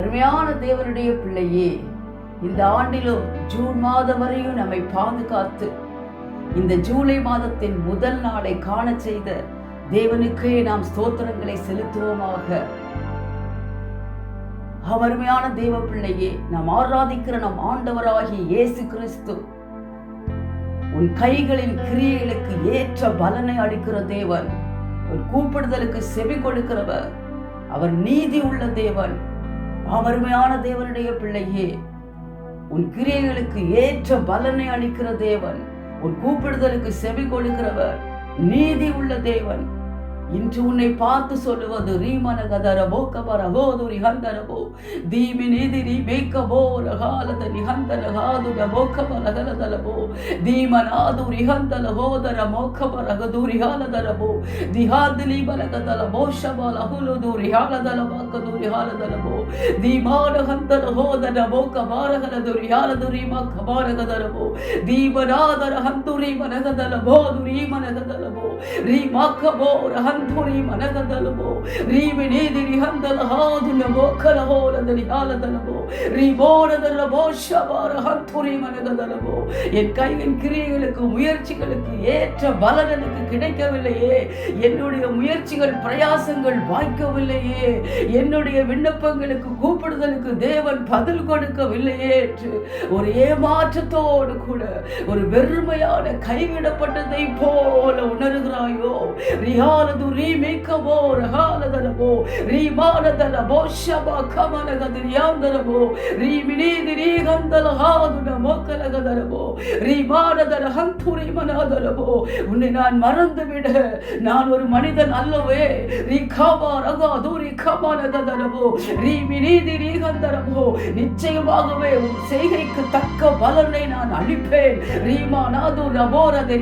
அருமையான தேவனுடைய பிள்ளையே இந்த ஆண்டிலும் ஜூன் மாதம் வரையும் நம்மை பாதுகாத்து இந்த ஜூலை மாதத்தின் முதல் நாளை காண செய்த தேவனுக்கே நாம் ஸ்தோத்திரங்களை செலுத்துவோமாக. அவருமையான தேவ பிள்ளையே நாம் ஆராதிக்கிற நம் ஆண்டவராகி இயேசு கிறிஸ்து உன் கைகளின் கிரியைகளுக்கு ஏற்ற பலனை அளிக்கிற தேவன் உன் கூப்பிடுதலுக்கு செவி கொடுக்கிறவர் அவர் நீதி உள்ள தேவன். அருமையான தேவனுடைய பிள்ளையே உன் கிரியைகளுக்கு ஏற்ற பலனை அளிக்கிற தேவன் உன் கூப்பிடுதலுக்கு செவி கொடுக்கிறவர் நீதி உள்ள தேவன். இன்று உன்னை பார்த்து சொல்லுவது ரீமனகதரபோ கபரகோ துரி ஹந்தரபோ தீமி நிதிரி மேக்கபோ ரகாலத நிஹந்தரகாதுர மோக்கபரகலதலபோ தீமனாது ரிஹந்தல ஹோதர மோக்கபரகது ரிஹாலதரபோ திஹாதிலி பலகதலபோ ஷபல ஹுலுது ரிஹாலதல வாக்கது ரிஹாலதலபோ தீமானகந்தல ஹோதர மோக்கபாரகலது ரிஹாலது ரீமா கபாரகதரபோ தீமனாதர ஹந்துரி மனகதலபோ துரி மனகதலபோ ಮನಗದಲ ಬೋದುರಿ ಮನಗದಲಬೋ ರೀ ಮಕ್ಕ ಬೋರ ಹಂತುರಿ ಮನಗದಲಬೋ ರೀ ವಿನೇದಿರಿ ಹಂದಲ ಹಾದುನ ಮೋಕಲ ಹೋಲದಲಿ ಹಾಲದಲಬೋ ರೀ ಬೋರದಲ மோஷபார ஹத்துரி மனகதலபோ என் கையின் கிரியைகளுக்கு முயற்சிகளுக்கு ஏற்ற பலன் எனக்கு கிடைக்கவில்லையே என்னுடைய முயற்சிகள் பிரயாசங்கள் வாய்க்கவில்லையே என்னுடைய விண்ணப்பங்களுக்கு கூப்பிடுதலுக்கு தேவன் பதில் கொடுக்கவில்லையே என்று ஒரு ஏமாற்றத்தோடு கூட ஒரு வெறுமையான கைவிடப்பட்டதை போல உணர்கிறாயோ ரியாலது ரீமிக்கவோ ரகாலதனமோ ரீமானதனமோ ஷபா கமலகதிரியாந்தனமோ ரீமினீதி ரீகந்தல ஹாதுன மோக்கலகதனவோ ரீமானதன ஹந்துரி மனாதனவோ உன்னை நான் மறந்து விட நான் ஒரு மனிதன் அல்லவே ரீகாமா ரகாது தூரி கமானதனமோ ரீமினீதி ரீகந்தனவோ நிச்சயமாகவே உன் செய்கைக்கு தக்க பலனை நான் அளிப்பேன் ரீமானாது நாது நபோரத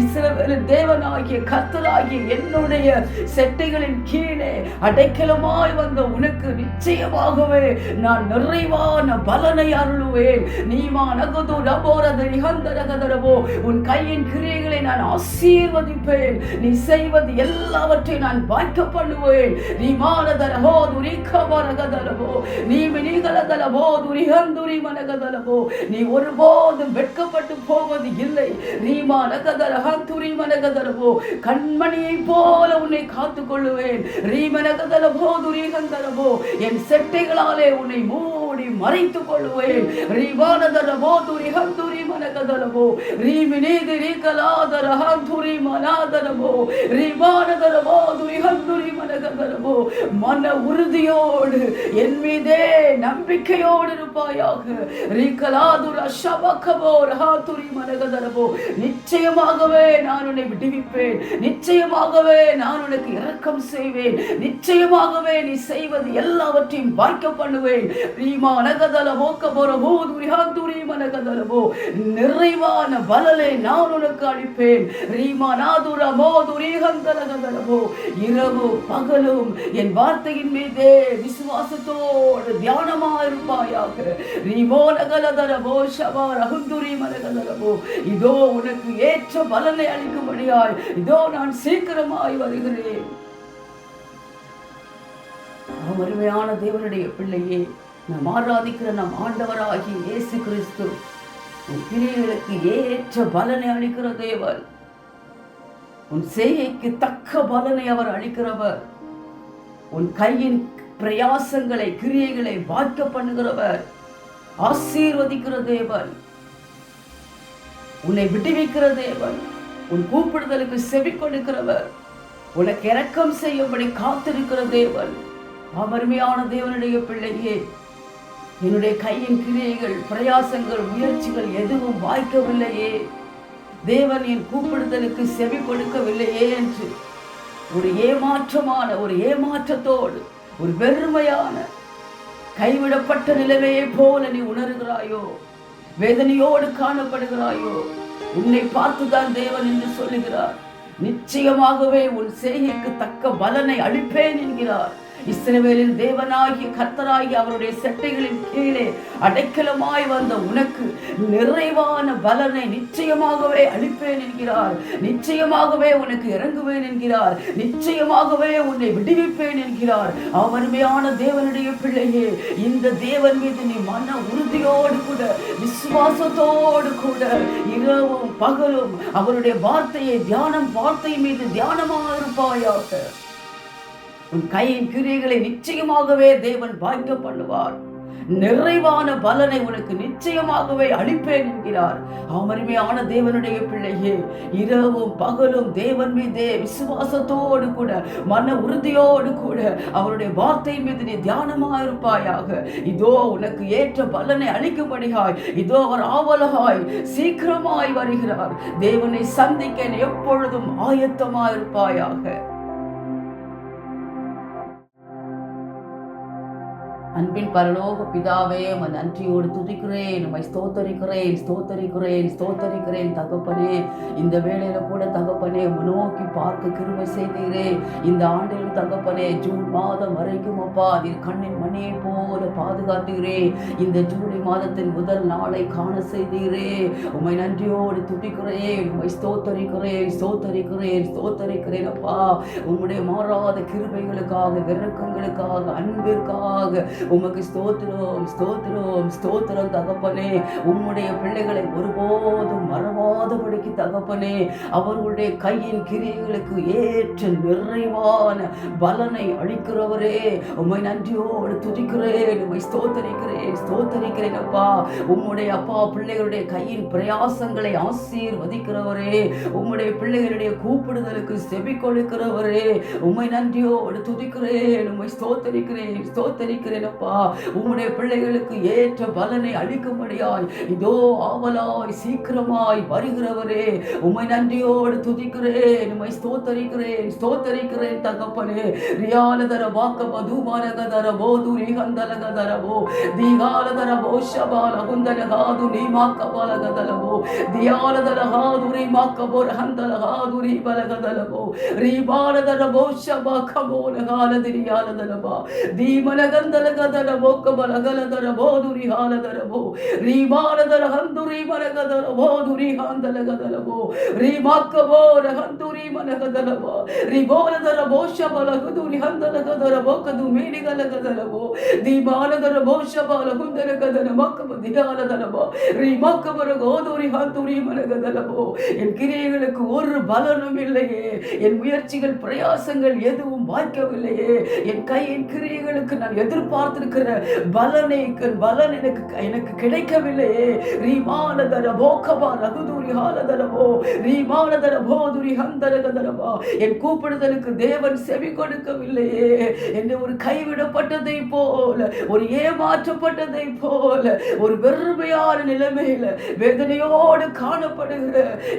இஸ்ரவேலின் தேவனாகிய கர்த்தராகிய என்னுடைய செட்டைகளின் கீழே அடைக்கலமாய் வந்த உனக்கு நிச்சயமாகவே நான் நிறைவான பலனை அருளுவேன். நீமா நகுது நபோரத ரிகந்தனகதனமோ உன் கையின் கிரியைகளை நான் ஆசீர்வதிப்பேன். நீ செய்வது எல்லாவற்றையும் நான் வாய்க்க பண்ணுவேன் நீ மானதர ஹோ நீ மினிகலதலபோ துரிகந்துரி மனகதலபோ நீ ஒருபோதும் வெட்கப்பட்டு போவது இல்லை. நீமா துரி மனக மனகதலபோ கண்மணியை போல உன்னை காத்துக் கொள்ளுவேன் ரீமனகதலபோ துரிகந்தலபோ என் செட்டைகளாலே உன்னை மூடி மறைத்துக் கொள்ளுவேன் ரீவானதலபோ துரிகந்துரி மனகதலபோ ரீமினீதி ரீகலாதர ஹந்துரி மனாதலபோ ரீவானதலபோ துரிகந்துரி மனகதலபோ மன உறுதியோடு என் மீதே நம்பிக்கையோடு இருப்பாயாக. ரீகலாதுர ஷபக்கபோ ரஹாதுரி மனகதலபோ நிச்சயமாகவே நான் உன்னை விடுவிப்பேன். நிச்சயமாகவே நான் உனக்கு இரக்கம் செய்வேன். நிச்சயமாகவே நீ செய்வது எல்லாவற்றையும் வாய்க்க பண்ணுவேன். ரீமா நகதல மோக்க போறவோ பூதுரி ஹாந்துரி நிறைவான பலலை நான் உனக்கு அளிப்பேன். ரீமா நாதுர மோதுரி இரவு பகலும் என் வார்த்தையின் மீதே விசுவாசத்தோடு தியானமா இருப்பாயாக ரீமோ நகலதரபோ ஷவா ரகுந்துரி மனகதலபோ இதோ உனக்கு ஏற்ற பலனை அளிக்கும்படியாய் இதோ நான் சீக்கிரமாய் வருகிறேன். அருமையான தேவனுடைய பிள்ளையே நாம் ஆராதிக்கிற நம் ஆண்டவராகி இயேசு கிறிஸ்து பிள்ளைகளுக்கு ஏற்ற பலனை அளிக்கிற தேவன். உன் செய்கைக்கு தக்க பலனை அவர் அளிக்கிறவர். உன் கையின் பிரயாசங்களை கிரியைகளை வாய்க்க பண்ணுகிறவர். ஆசீர்வதிக்கிற தேவன். உன்னை விடுவிக்கிற தேவன். உன் கூப்பிடுதலுக்கு செவி கொடுக்கிறவர். உனக்கு இறக்கம் செய்யும்படி காத்திருக்கிற தேவன். அருமையான தேவனுடைய பிள்ளையே என்னுடைய கையின் கிரியைகள் பிரயாசங்கள் முயற்சிகள் எதுவும் வாய்க்கவில்லையே. தேவன் என் கூப்பிடுதலுக்கு செவி கொடுக்கவில்லையே என்று. ஒரு ஏமாற்றமான ஒரு ஏமாற்றத்தோடு ஒரு வெறுமையான கைவிடப்பட்ட நிலைமையை போல நீ உணர்கிறாயோ வேதனையோடு காணப்படுகிறாயோ உன்னை பார்த்துதான் தேவன் என்று சொல்லுகிறார். நிச்சயமாகவே உன் செய்கைக்கு தக்க பலனை அளிப்பேன் என்கிறார். இஸ்ரவேலின் தேவனாகிய கர்த்தராகி அவருடைய செட்டைகளின் கீழே அடைக்கலமாய் வந்த உனக்கு நிறைவான பலனை நிச்சயமாகவே அளிப்பேன் என்கிறார். நிச்சயமாகவே உனக்கு இறங்குவேன் என்கிறார். நிச்சயமாகவே உன்னை விடுவிப்பேன் என்கிறார். அவருமையான தேவனுடைய பிள்ளையே இந்த தேவன் மீது நீ மன உறுதியோடு கூட விசுவாசத்தோடு கூட இரவும் பகலும் அவருடைய வார்த்தையை தியானம் வார்த்தை மீது தியானமாக இருப்பாயாக. உன் கையின் கிரியைகளை நிச்சயமாகவே தேவன் பாய்க்க பண்ணுவார். நிறைவான பலனை உனக்கு நிச்சயமாகவே அளிப்பேன் என்கிறார். அமருமையான தேவனுடைய பிள்ளையே இரவும் பகலும் தேவன் மீதே விசுவாசத்தோடு கூட மன உறுதியோடு கூட அவருடைய வார்த்தை மீது நீ தியானமாக இருப்பாயாக இதோ உனக்கு ஏற்ற பலனை அளிக்கும்படியாய் இதோ அவர் ஆவலகாய் சீக்கிரமாய் வருகிறார். தேவனை சந்திக்க எப்பொழுதும் ஆயத்தமாக அன்பின் பரலோக பிதாவே உம்மை நன்றியோடு துதிக்கிறேன் உமை ஸ்தோத்தரிக்கிறேன் ஸ்தோத்தரிக்கிறேன் ஸ்தோத்தரிக்கிறேன் தகப்பனே. இந்த வேளையில கூட தகப்பனே உம்மை நோக்கி பார்க்க கிருமை செய்தீரே. இந்த ஆண்டிலும் தகப்பனே ஜூன் மாதம் வரைக்கும் அப்பா நீர் கண்ணின் மணியை போல பாதுகாத்தீரே. இந்த ஜூலை மாதத்தின் முதல் நாளை காண செய்தீரே. உமை நன்றியோடு துதிக்கிறேன் உமை ஸ்தோத்தரிக்கிறேன் ஸ்தோத்தரிக்கிறேன் ஸ்தோத்தரிக்கிறேன் அப்பா. உம்முடைய மாறாத கிருபைகளுக்காக விரக்கங்களுக்காக அன்பிற்காக உமக்கு ஸ்தோத்திரம் ஸ்தோத்திரம் ஸ்தோத்திரம் தகப்பனே. உம்முடைய பிள்ளைகளை ஒருபோதும் மறவாதபடிக்கு தகப்பனே. அவர்களுடைய கையின் கிரியைகளுக்கு ஏற்ற நிறைவான பலனை அளிக்கிறவரே. உம்மை நன்றியோடு துதிக்கிறேன் உம்மை ஸ்தோத்தரிக்கிறேன் ஸ்தோத்தரிக்கிறேன் அப்பா. உம்முடைய அப்பா பிள்ளைகளுடைய கையின் பிரயாசங்களை ஆசீர்வதிக்கிறவரே. உம்முடைய பிள்ளைகளுடைய கூப்பிடுதலுக்கு செவி கொடுக்கிறவரே. உம்மை நன்றியோடு துதிக்கிறேன் உம்மை ஸ்தோத்தரிக்கிறேன் ஸ்தோத்தரிக்கிறேன் அப்பா உம்முடைய பிள்ளைகளுக்கு ஏற்ற பலனை அளிக்கும்படியாய் இதோ ஆவலாய் சீக்கிரமாய் வருகிறவரே உம்மை நன்றியோடு துதிக்கிறேன் உம்மை ஸ்தோத்தரிக்கிறேன் ஸ்தோத்தரிக்கிறேன் தகப்பனே. ரியாலதர வாக்க மதுமானகதர போது ரிகந்தலகதரவோ தீகாலதர போஷபால குந்தல காது நீமாக்க பலகதலவோ தியாலதர ஹாதுரி மாக்க போர ஹந்தல ஹாதுரி பலகதலவோ ரீபாலதர போஷபா கபோல காலதிரியாலதலவா தீமலகந்தல கதல போக்க பலகலதர போதுரி ஹாலதரவோ ரீபாலதர ஹந்துரி மலகதர போதுரி ஹாந்தல கதலவோ ரீமாக்க போர ஹந்துரி மலகதலவா ரிபோலதர போஷபல குதுரி ஹந்தல கதர போக்கது மீனிகல கதலவோ தீபாலதர போஷபால குந்தல கதல மக்கப தியாலதலவா ரீமாக்கபர கோதுரி ஹந்துரி மலகதலவோ என் கிரியைகளுக்கு ஒரு பலனும் இல்லையே. என் முயற்சிகள் பிரயாசங்கள் எதுவும் வாய்க்கவில்லையே என் கையின் கிரியைகளுக்கு நான் எதிர்பார்த்திருக்கிற பலனை பலன் எனக்கு எனக்கு கிடைக்கவில்லையே. ரீமானதர போக்கபா ரகுதுரி ஹாலதரவோ ரீமானதர போதுரி ஹந்தரகதரவா என் கூப்பிடுதலுக்கு தேவன் செவி கொடுக்கவில்லையே. என்னை ஒரு கைவிடப்பட்டதை போல ஒரு ஏமாற்றப்பட்டதை போல ஒரு வெறுமையான நிலைமையில வேதனையோடு காணப்படுகிற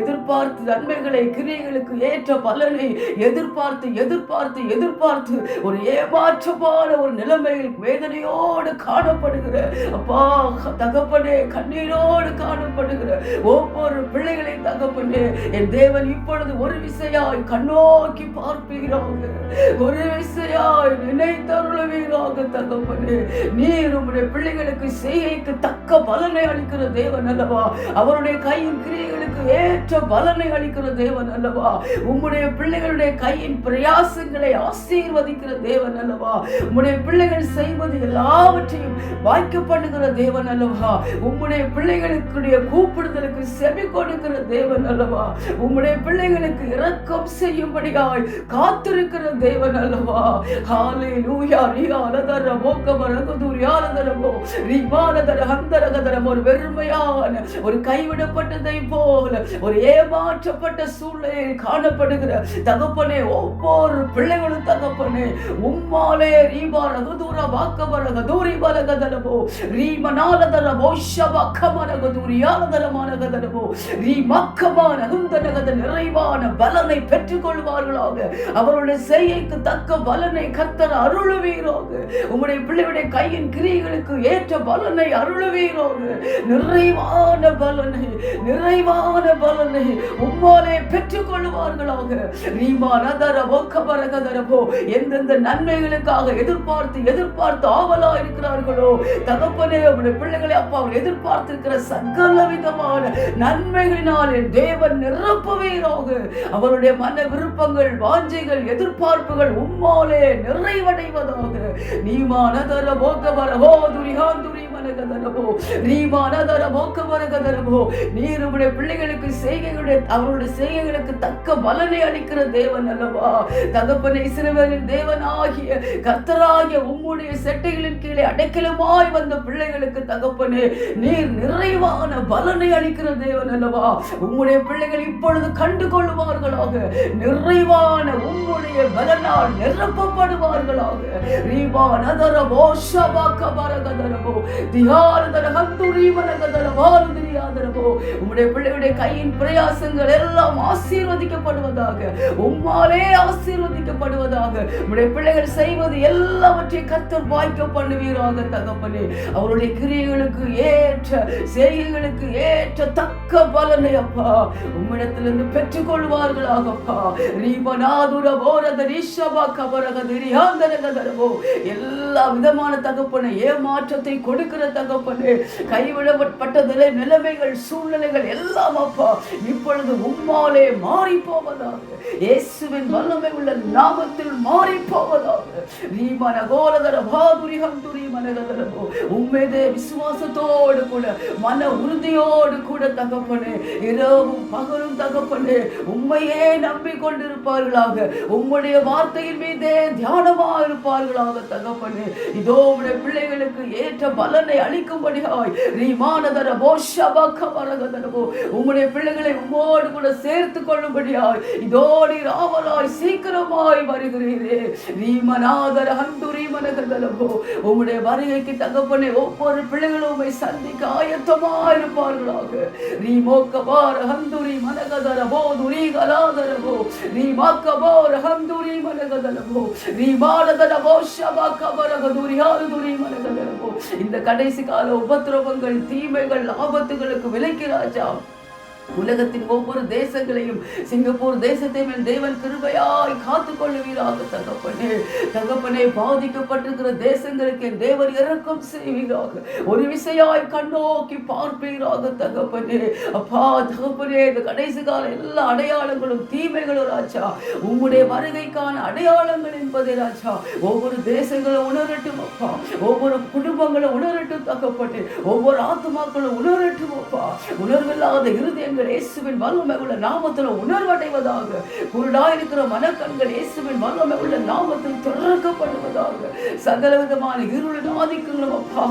எதிர்பார்த்து நன்மைகளை கிரியைகளுக்கு ஏற்ற பலனை எதிர்பார்த்து எதிர்பார்த்து எதிர்பார்த்து ஒரு ஏமாற்றமான ஒரு நிலைமையில் வேதனையோடு காணப்படுகிற அப்பா தகப்பனே கண்ணீரோடு காணப்படுகிற ஒவ்வொரு பிள்ளைகளை தகப்பனே என் தேவன் இப்பொழுது ஒரு விசையாய் கண்ணோக்கி பார்ப்பீராக. ஒரு விசையாய் நினைத்தருளவீராக தகப்பனே. நீர் உம்முடைய பிள்ளைகளுக்கு செய்கைக்கு தக்க பலனை அளிக்கிற தேவன் அல்லவா? அவருடைய கையின் கிரியைகளுக்கு ஏற்ற பலனை அளிக்கிற தேவன் தேவன் அல்லவா? உம்முடைய பிள்ளைகளுடைய கையின் பிரயாசங்களை ஆசீர்வதிக்கிற தேவன் அல்லவா? உம்முடைய பிள்ளைகள் செய்வது எல்லாவற்றையும் வாய்க்க பண்ணுகிற தேவன் அல்லவா? உம்முடைய பிள்ளைகளுக்குடைய கூப்பிடுதலுக்கு செவி கொடுக்கிற தேவன் அல்லவா? உம்முடைய பிள்ளைகளுக்கு இரக்கம் செய்யும்படியாய் காத்திருக்கிற தேவன் அல்லவா? ஹாலே லூயா ரியாலதர மோக்க மரகுதுர் யாலதரமோ ரிபாலதர ஹந்தரகதரம் ஒரு வெறுமையான ஒரு கைவிடப்பட்டதை போல ஒரு ஏமாற்றப்பட்ட சூழ்நிலையில் காணப்படுகிற தகப்பனே ஒவ்வொரு பிள்ளைகளும் தகப்பனே உம்மாலே ரீபா ரகுதூரா பாக்கபரக தூரி பலகதரபோ ரீமனாலதரபோ ஷபக்கமரக தூரியாலதரமானகதரபோ ரீமக்கமான குந்தனகத நிறைவான பலனை பெற்றுக்கொள்வார்களாக. அவருடைய செய்கைக்கு தக்க பலனை கத்தர் அருளுவீராக. உங்களுடைய பிள்ளையுடைய கையின் கிரியைகளுக்கு ஏற்ற பலனை அருளுவீராக. நிறைவான பலனை நிறைவான பலனை உம்மாலே பெற்றுக்கொள்வார்களாக நீமா நதரபோ கபரகதரபோ எந்தெந்த நன்மைகளுக்காக எதிர்பார்த்து எதிர்பார்த்து ஆவலா இருக்கிறார்களோ தகப்பனே அவருடைய பிள்ளைகளை அப்பா அவர் எதிர்பார்த்திருக்கிற சகல விதமான நன்மைகளினாலே தேவன் நிரப்புவீராக. அவருடைய மன விருப்பங்கள் வாஞ்சைகள் எதிர்பார்ப்புகள் உம்மாலே நிறைவடைவதாக. நீமானதர போக்கவர ஹோ துரிகாந்துரி மனகதரபோ நீமானதர போக்கவரகதரபோ நீர் பிள்ளைகளுக்கு செய்கைகளுடைய அவருடைய செய்கைகளுக்கு தக்க பலனை அளிக்கிற தேவன் அல்லவா? தகப்பனை சிறுவனின் தேவனாகிய கர்த்தராகிய உம்முடைய செட்டைகளின் கீழே அடைக்கலமாய் வந்த பிள்ளைகளுக்கு தகப்பனே நீர் நிறைவான பலனை அளிக்கிற தேவன் அல்லவா? உம்முடைய பிள்ளைகள் இப்பொழுது கண்டு கொள்வார்களாக நிறைவான உம்முடைய பலனால் நிரப்பப்படுவார்களாக. ரீபா நதர ஷபாக்க பரகதரமோ தியானதர ஹந்துரி மனகதர வாருதிரியாதரபோ உம்முடைய பிள்ளைகளுடைய கையின் பிரயாசங்கள் எல்லாம் ஆசீர்வதிக்கப்படுவதாக. உம்மாலே ஆசீர்வதிக்கப்படுவதாக. உம்முடைய பிள்ளைகள் செய்வது எல்லாவற்றையும் கத்தர் வாய்க்க பண்ணுவீராக தகப்பனே. அவருடைய கிரியைகளுக்கு ஏற்ற செய்கைகளுக்கு ஏற்ற தக்க பலனை அப்பா. உம்மிடத்திலிருந்து பெற்றுக்கொள்வார்களாகப்பா. ரீபநாதுர போரத ரிஷபா கபரக திரியாந்தரகதரவோ எல்லா விதமான தகப்பனை ஏமாற்றத்தை கொடுக்க இருக்கிற தகப்பனே கைவிடப்பட்டதிலே நிலைமைகள் சூழ்நிலைகள் எல்லாம் அப்பா இப்பொழுது உம்மாலே மாறி போவதாக இயேசுவின் வல்லமை உள்ள நாமத்தில் மாறி போவதாக நீ மன கோலதர பாதுரி ஹந்துரி மனகதரவோ உண்மைதே விசுவாசத்தோடு கூட மன உறுதியோடு கூட தகப்பனே இரவும் பகலும் தகப்பனே உண்மையே நம்பிக்கொண்டிருப்பார்களாக. உம்முடைய வார்த்தையின் மீதே தியானமாக இருப்பார்களாக தகப்பனே. இதோ உடைய பிள்ளைகளுக்கு ஏற்ற பலன் அளிக்கும்படியாய் ரீமானதர போஷபக்க வரகதரவோ உம்முடைய பிள்ளைகளை உம்மோடு கூட சேர்த்து கொள்ளும்படியாய். இதோ நீ ராவலாய் சீக்கிரமாய் வருகிறீரே. ரீமநாதர ஹந்துரி மனகதரவோ உம்முடைய வருகைக்கு தகப்பனே ஒவ்வொரு பிள்ளைகளும் உம்மை சந்திக்க ஆயத்தமா இருப்பார்களாக. நீ மோக்கபார ஹந்துரி மனகதரவோ போதுரி கலாதரவோ நீ மாக்கபார ஹந்துரி மனகதரவோ நீ மானதர போஷபா கபரகதுரி ஆறுதுரி மனகதரவோ இந்த கடைசி கால உபத்திரவங்கள் தீமைகள் ஆபத்துகளுக்கு விலைக்கு ராஜா. உலகத்தின் ஒவ்வொரு தேசங்களையும் சிங்கப்பூர் தேசத்தை மேல் தேவன் கிருபையாய் காத்து கொள்ளுவீராக தகப்பனே. தகப்பனே பாதிக்கப்பட்டிருக்கிற தேசங்களுக்கு என் தேவன் இறக்கம் செய்வீராக. ஒரு விசையாய் கண்ணோக்கி பார்ப்பீராக தகப்பனே. அப்பா தகப்பனே இந்த கடைசி கால எல்லா அடையாளங்களும் தீமைகளும் ராஜா. உம்முடைய வருகைக்கான அடையாளங்கள் என்பதே ராஜா. ஒவ்வொரு தேசங்களும் உணரட்டும் அப்பா. ஒவ்வொரு குடும்பங்களும் உணரட்டும் தகப்பட்டு ஒவ்வொரு ஆத்மாக்களும் உணரட்டும் அப்பா. உணர்வில்லாத மனக்கண்கள் இயேசுவின் வல்லமை உள்ள நாமத்தில் உணர்வடைவதாக. குருடாயிருக்கிற மனக்கண்கள் இயேசுவின் வல்லமை உள்ள நாமத்தில் திறக்கப்படுவதாக. சகல விதமான இருளின் ஆதிக்கங்களும் அப்பா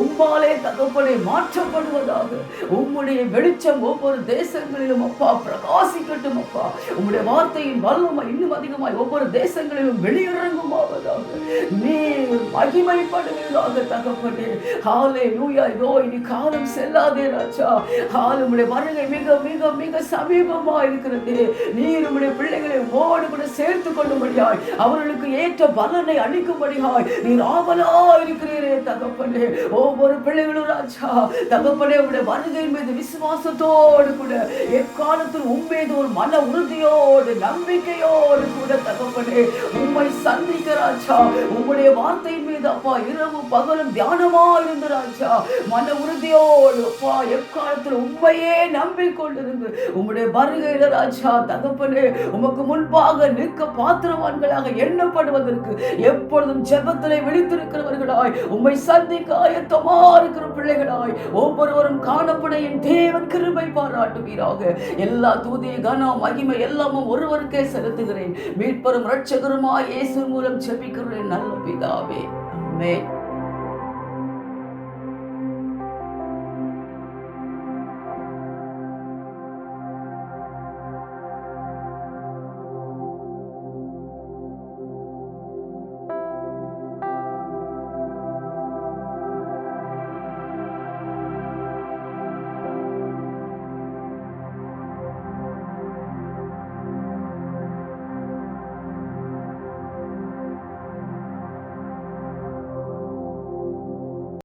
உம்மாலே தகப்பனை மாற்றப்படுவதாக. உம்முடைய வெளிச்சம் ஒவ்வொரு தேசங்களிலும் அப்பா பிரகாசிக்கட்டும் அப்பா. உம்முடைய வார்த்தையின் வல்லமை இன்னும் அதிகமாய் ஒவ்வொரு தேசங்களிலும் வெளியிறங்குமாவதாக. நீர் மகிமைப்படுவதாக தகப்பனே. ஹாலே லூயா இதோ இனி காலம் செல்லாதே ராஜா. ஹால் உம்முடைய வருகை மிக மிக மிக சமீபமா இருக்கிறது. நீர் உம்முடைய பிள்ளைகளை உம்மோடு கூட சேர்த்து கொள்ளும்படியாய் அவர்களுக்கு ஏற்ற பலனை அளிக்கும்படியாய் நீர் ஆவலா இருக்கிறீரே தகப்பனே. ஒவ்வொரு பிள்ளைகளும் ராஜா தகப்பனே உடைய வருகை மீது விசுவாசத்தோடு கூட எக்காலத்தில் உண்மையது ஒரு மன உறுதியோடு நம்பிக்கையோடு கூட தகப்பனே உண்மை சந்திக்க ராஜா உம்முடைய வார்த்தையின் மீது அப்பா இரவு பகலும் தியானமா இருந்து ராஜா மன உறுதியோடு அப்பா எக்காலத்தில் உண்மையே நம்பிக்கொண்டிருந்து உம்முடைய வருகையில ராஜா தகப்பனே உமக்கு முன்பாக நிற்க பாத்திரவான்களாக எண்ணப்படுவதற்கு எப்பொழுதும் ஜெபத்திலே விழித்திருக்கிறவர்களாய் உம்மை சந்திக்க ஆயத்தமா இருக்கிற பிள்ளைகளாய் ஒவ்வொருவரும் காணப்பட என் தேவன் கிருபை பாராட்டுவீராக. எல்லா தூதிய கனம் மகிமை எல்லாமும் ஒருவருக்கே செலுத்துகிறேன். மீட்பரும் ரட்சகருமாய் இயேசு மூலம் ஜெபிக்கிறேன் நல்ல பிதாவே. mais